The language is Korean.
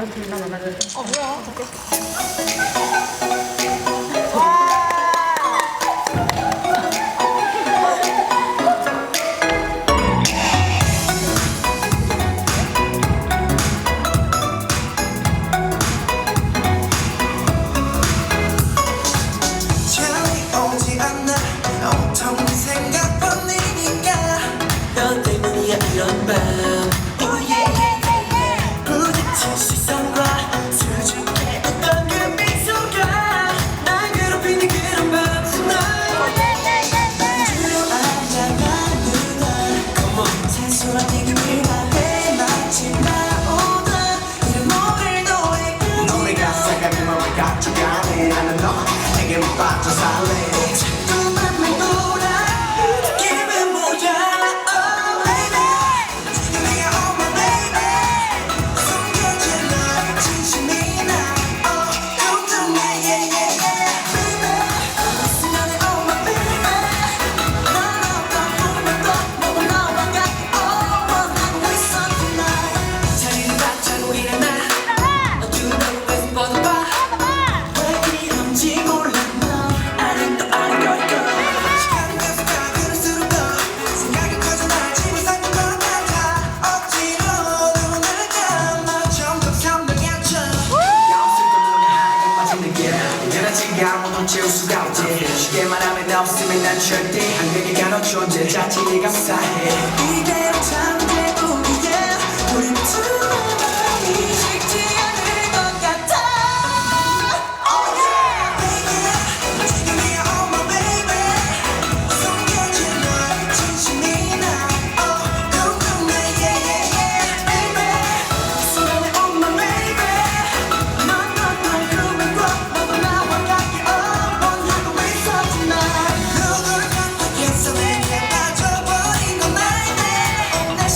어 뭐야 때문이야 이런 밤. Oh yeah yeah yeah yeah. 부딪힌 시 가져가네 나는 너에게만 빠져 살래 지금 아무도 채울 수가 없지. 쉽게 말하면 너 없으면 난 절대 안 되게 가는 존재. 자체에 감사해